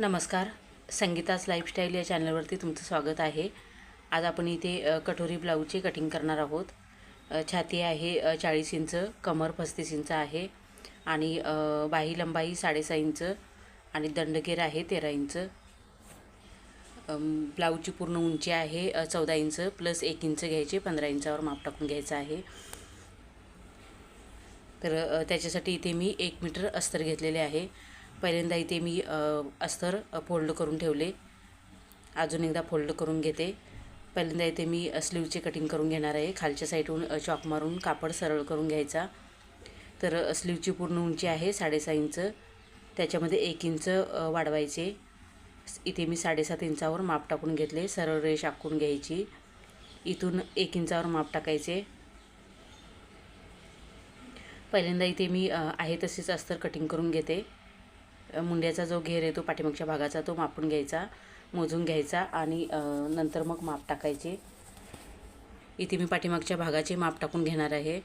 नमस्कार. संगीताच लाईफस्टाईल या चॅनलवरती तुमचं स्वागत आहे. आज आपण इथे कठोरी ब्लाऊजची कटिंग करणार आहोत. छाती आहे चाळीस इंच कमर पस्तीस इंच आहे आणि बाही लंबाई साडेसहा इंच आणि दंडगेर आहे तेरा इंच. ब्लाऊजची पूर्ण उंची आहे चौदा इंच प्लस एक इंच घ्यायचे पंधरा इंचावर माप टाकून घ्यायचं आहे. तर त्याच्यासाठी इथे मी एक मीटर अस्तर घेतलेले आहे. पहिल्यांदा इथे मी अस्तर फोल्ड करून ठेवले. अजून एकदा फोल्ड करून घेते. पहिल्यांदा इथे मी स्लीवचे स्लीवची कटिंग करून घेणार आहे. खालच्या साईडहून चॉक मारून कापड सरळ करून घ्यायचा. तर स्लीवची पूर्ण उंची आहे साडेसहा इंच. त्याच्यामध्ये एक इंच वाढवायचे. इथे मी साडेसात इंचावर माप टाकून घेतले. सरळ रेष आखून घ्यायची. इथून एक इंचावर माप टाकायचे. पहिल्यांदा इथे मी आहे तसेच अस्तर कटिंग करून घेते. मुंड्याचा जो घेर आहे तो पाठीमागच्या भागाचा तो मापून घ्यायचा मोजून घ्यायचा आणि नंतर मग माप टाकायचे. इथे मी पाठीमागच्या भागाचे माप टाकून घेणार आहे.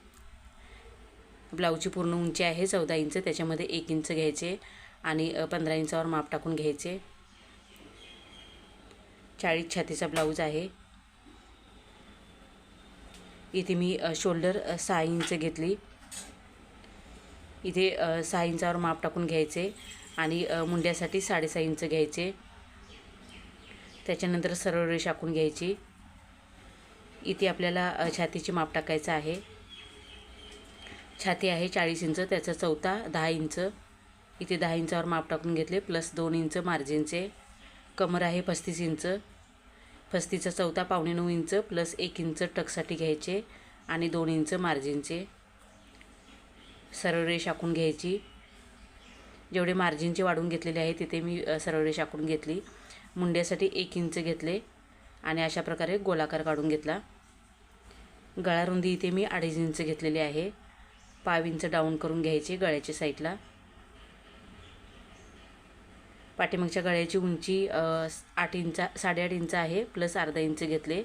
ब्लाऊजची पूर्ण उंची आहे चौदा इंच त्याच्यामध्ये एक इंच घ्यायचे आणि पंधरा इंचावर माप टाकून घ्यायचे. चाळीस छातीचा ब्लाऊज आहे. इथे मी शोल्डर सहा इंच घेतली. इथे सहा इंचावर माप टाकून घ्यायचे आणि मुंड्यासाठी साडेसहा इंच घ्यायचे. त्याच्यानंतर सरळ रेष आखून घ्यायची. इथे आपल्याला छातीची माप टाकायचं आहे. छाती आहे चाळीस इंच त्याचा चौथा दहा इंच. इथे दहा इंचावर माप टाकून घेतले प्लस दोन इंच मार्जिनचे. कमर आहे पस्तीस इंच. पस्तीचा चौथा पावणे नऊ इंच प्लस एक इंच टकसाठी घ्यायचे आणि दोन इंच मार्जिनचे. सरळ रेष आखून घ्यायची. जेवढे मार्जिनचे वाढून घेतलेले आहे तिथे मी सरळ रेष आखून घेतली. मुंड्यासाठी एक इंच घेतले आणि अशा प्रकारे गोलाकार काढून घेतला. गळारुंदी इथे मी अडीच इंच घेतलेली आहे. पाव इंच डाऊन करून घ्यायची गळ्याच्या साईडला पाठीमागच्या गळ्याची उंची आठ इंचा साडेआठ इंच आहे प्लस अर्धा इंच घेतले.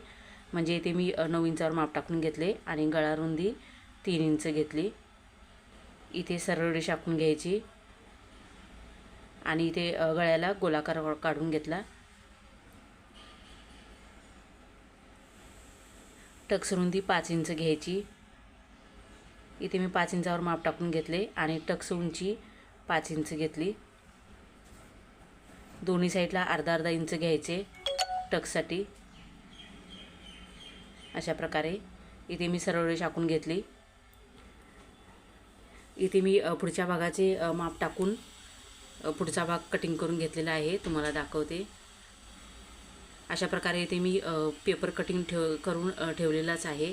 म्हणजे इथे मी नऊ इंचावर माप टाकून घेतले आणि गळारुंदी तीन इंच घेतली. इथे सरळ रेष आखून घ्यायची. आणि इथे गळ्याला गोलाकार काढून घेतला. टक्स रुंदी पाच इंच घ्यायची. इथे मी पाच इंचावर माप टाकून घेतले आणि टक्स उंची पाच इंच घेतली. दोन्ही साईडला अर्धा अर्धा इंच घ्यायचे टक्ससाठी. अशा प्रकारे इथे मी सरळ रेष आखून घेतली. इथे मी पुढच्या भागाचे माप टाकून पुढचा भाग कटिंग करून घेतलेला आहे तुम्हाला दाखवते. अशा प्रकारे इथे मी पेपर कटिंग ठेव करून ठेवलेलाच आहे.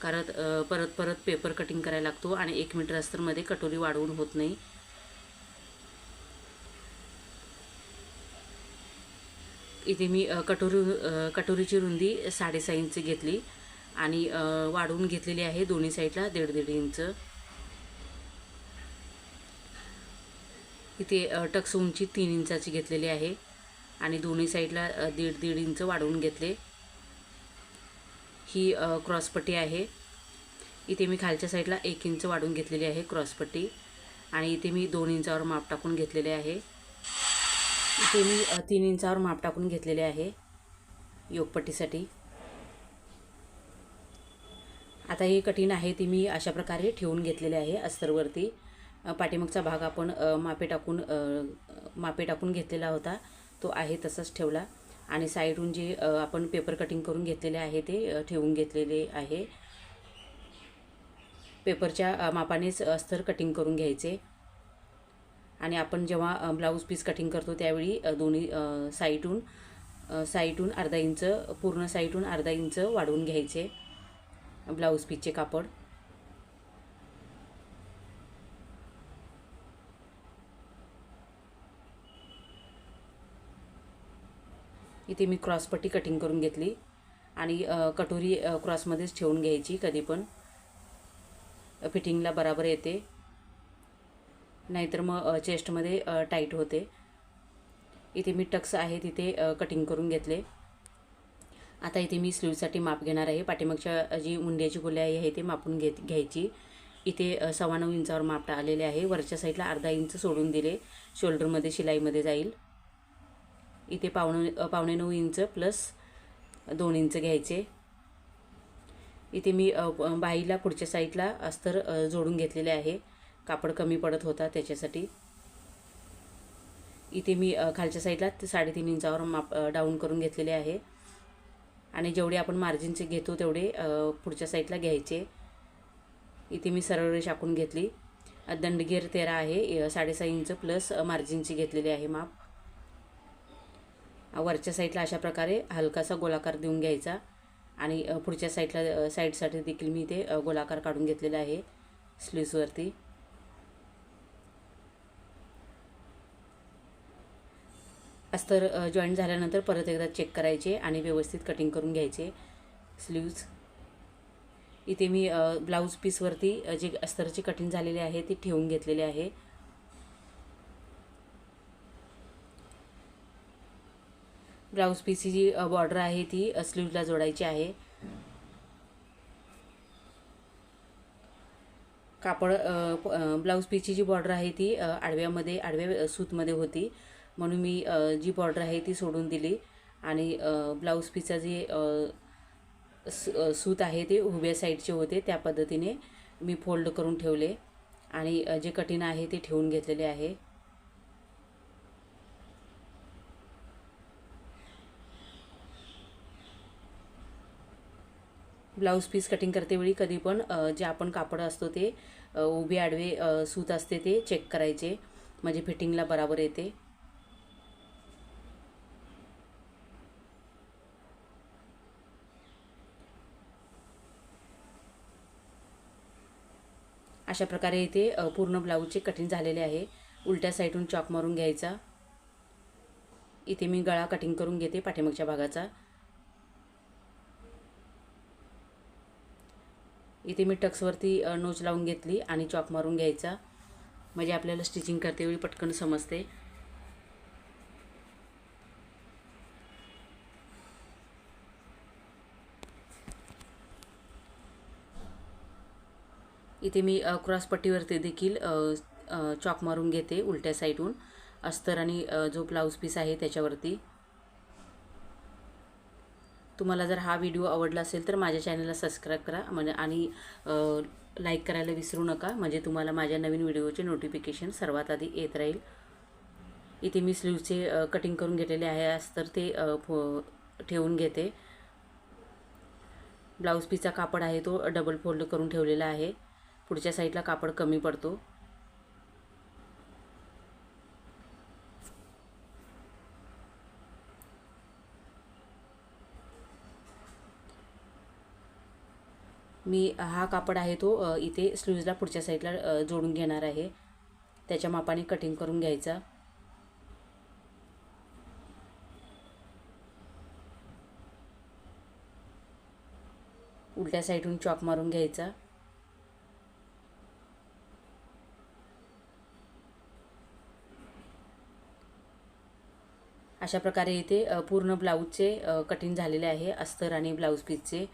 कारण परत परत पेपर कटिंग करायला लागतो आणि एक मीटर अस्तरमध्ये कटोरी वाढवून होत नाही. इथे मी कटोरी कटोरीची रुंदी साडेसहा इंच घेतली आणि वाढवून घेतलेली आहे दोन्ही साईडला दीड दीड इंच इथे टक्स उंची तीन इंचाची घेतलेली आहे आणि दोन्ही साईडला दीड दीड इंच वाढवून घेतले. ही क्रॉसपट्टी आहे. इथे मी खालच्या साईडला एक इंच वाढवून घेतलेली आहे क्रॉसपट्टी आणि इथे मी दोन इंचावर माप टाकून घेतलेले आहे. इथे मी तीन इंचावर माप टाकून घेतलेले आहे योगपट्टीसाठी. आता ही कठीण आहे ती मी अशा प्रकारे ठेवून घेतलेले आहे अस्तरवरती. पाठीमागचा भाग आपण मापे टाकून मापे टाकून घेतलेला होता. तो आहे तसाच ठेवला. आणि साईडहून जे आपण पेपर कटिंग करून घेतलेले आहे ते ठेवून घेतलेले आहे. पेपरच्या मापानेच अस्तर कटिंग करून घ्यायचे. आणि आपण जेव्हा ब्लाऊज पीस कटिंग करतो त्यावेळी दोन्ही साईटून साईटून अर्धा इंच पूर्ण साईडहून अर्धा इंच वाढवून घ्यायचे. ब्लाऊज पीसचे कापड. इथे मी क्रॉसपट्टी कटिंग करून घेतली. आणि कटोरी क्रॉसमध्येच ठेवून घ्यायची कधी पण. फिटिंगला बराबर येते. नाहीतर मग चेस्टमध्ये टाईट होते. इथे मी टक्स आहे तिथे कटिंग करून घेतले. आता इथे मी स्लीवसाठी माप घेणार आहे. पाठीमागच्या जी मुंड्याची गोलाई आहे ते मापून घेत घ्यायची. इथे सव्वा नऊ इंचावर माप आलेले आहे. वरच्या साईडला अर्धा इंच सोडून दिले. शोल्डरमध्ये शिलाईमध्ये जाईल. इथे पावणे पावणे नऊ इंच प्लस दोन इंच घ्यायचे. इथे मी बाईला पुढच्या साईडला अस्तर जोडून घेतलेले आहे. कापड कमी पडत होता त्याच्यासाठी. इथे मी खालच्या साईडला साडेतीन इंचावर माप डाऊन करून घेतलेले आहे. आणि जेवढे आपण मार्जिनचे घेतो तेवढे पुढच्या साईडला घ्यायचे. इथे मी सरळ रेष आखून घेतली. दंडगेर तेरा आहे साडेसहा इंच प्लस मार्जिनची घेतलेली आहे माप. वरच्या साईडला अशा प्रकारे हलकासा गोलाकार देऊन घ्यायचा. आणि पुढच्या साईडला साईडसाठी देखील मी इथे गोलाकार काढून घेतलेला आहे स्लीव्सवरती अस्तर जॉईंट झाल्यानंतर परत एकदा चेक करायचे आणि व्यवस्थित कटिंग करून घ्यायचे स्लीव्ज. इथे मी ब्लाऊज पीसवरती जे अस्तरची कटिंग झालेली आहे ती ठेवून घेतलेली आहे. ब्लाऊज पीसची जी बॉर्डर आहे ती स्लीवला जोडायची आहे. कापड ब्लाऊज पीसची जी बॉर्डर आहे ती आडव्यामध्ये आडव्या सूतमध्ये होती. म्हणून मी जी बॉर्डर आहे ती सोडून दिली. आणि ब्लाऊज पीसचा जे सूत आहे ते उभ्या साईडचे होते. त्या पद्धतीने मी फोल्ड करून ठेवले. आणि जे कठीण आहे ते ठेवून घेतलेले आहे. ब्लाऊज पीस कटिंग करतेवेळी कधी पण जे आपण कापड असतो ते उभे आडवे सूत असते ते चेक करायचे. म्हणजे फिटिंगला बराबर येते. अशा प्रकारे इथे पूर्ण ब्लाऊजचे कटिंग झालेले आहे. उलट्या साईडून चॉक मारून घ्यायचा. इथे मी गळा कटिंग करून घेते पाठीमागच्या भागाचा. इथे मी टक्सवरती नोज नोच लावून घेतली आणि चॉक मारून घ्यायचा. म्हणजे आपल्याला स्टिचिंग करतेवेळी पटकन समजते. इथे मी क्रॉस पट्टीवरती देखील चॉक मारून घेते उलट्या साईडहून. अस्तर आणि जो ब्लाऊज पीस आहे त्याच्यावरती. तुम्हाला जर हा व्हिडिओ आवडला असेल तर माझ्या चॅनलला सबस्क्राईब करा. म्हणजे आणि लाईक करायला विसरू नका. म्हणजे तुम्हाला माझ्या नवीन व्हिडिओचे नोटिफिकेशन सर्वात आधी येत राहील. इथे मी स्लीवचे कटिंग करून घेतलेले आहे. आज तर ते फो ठेवून घेते. ब्लाऊज पीचा कापड आहे तो डबल फोल्ड करून ठेवलेला आहे. पुढच्या साईडला कापड कमी पडतो. मी हा कापड आहे तो इथे स्लीव्जला पुढच्या साईडला जोडून घेणार आहे. त्याच्या मापाने कटिंग करून घ्यायचा. उलट्या साईडून चॉक मारून घ्यायचा. अशा प्रकारे इथे पूर्ण ब्लाऊजचे कटिंग झालेले आहे अस्तर आणि ब्लाऊज पीसचे.